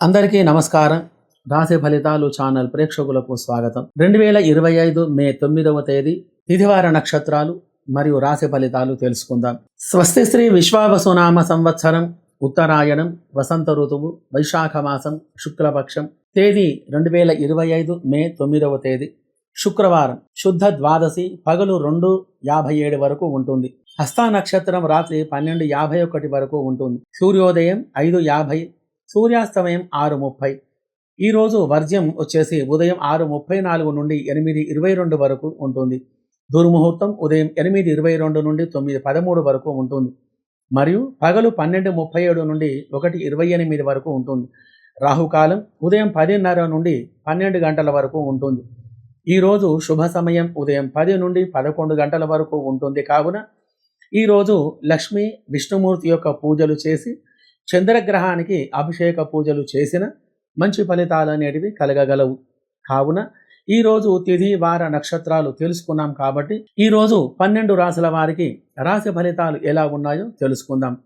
అందరికీ నమస్కారం. రాశి ఫలితాలు ఛానల్ ప్రేక్షకులకు స్వాగతం. రెండు వేల ఇరవై ఐదు మే తొమ్మిదవ తేదీ తిథివార నక్షత్రాలు మరియు రాశి ఫలితాలు తెలుసుకుందాం. స్వస్తి శ్రీ విశ్వావసునామ సంవత్సరం ఉత్తరాయణం వసంత ఋతువు వైశాఖ మాసం శుక్లపక్షం తేదీ రెండు వేల ఇరవై ఐదు మే తొమ్మిదవ తేదీ. శుక్రవారం శుద్ధ ద్వాదశి పగలు రెండు యాభై ఏడు వరకు ఉంటుంది. హస్తా నక్షత్రం రాత్రి పన్నెండు యాభై ఒకటి వరకు ఉంటుంది. సూర్యోదయం ఐదు యాభై సూర్యాస్తమయం ఆరు ముప్పై ఈరోజు వర్జ్యం వచ్చేసి ఉదయం ఆరు ముప్పై నాలుగు నుండి ఎనిమిది ఇరవై రెండు వరకు ఉంటుంది. దుర్ముహూర్తం ఉదయం ఎనిమిది ఇరవై రెండు నుండి తొమ్మిది పదమూడు వరకు ఉంటుంది. మరియు పగలు పన్నెండు ముప్పై ఏడు నుండి ఒకటి ఇరవై ఎనిమిది వరకు ఉంటుంది. రాహుకాలం ఉదయం పదిన్నర నుండి పన్నెండు గంటల వరకు ఉంటుంది. ఈరోజు శుభ సమయం ఉదయం పది నుండి పదకొండు గంటల వరకు ఉంటుంది. కావున ఈరోజు లక్ష్మి విష్ణుమూర్తి యొక్క పూజలు చేసి చంద్రగ్రహానికి అభిషేక పూజలు చేసిన మంచి ఫలితాలు అనేటివి కలగగలవు. కావున ఈరోజు తిథి వార నక్షత్రాలు తెలుసుకున్నాం కాబట్టి ఈరోజు పన్నెండు రాశుల వారికి రాశి ఫలితాలు ఎలా ఉన్నాయో తెలుసుకుందాం.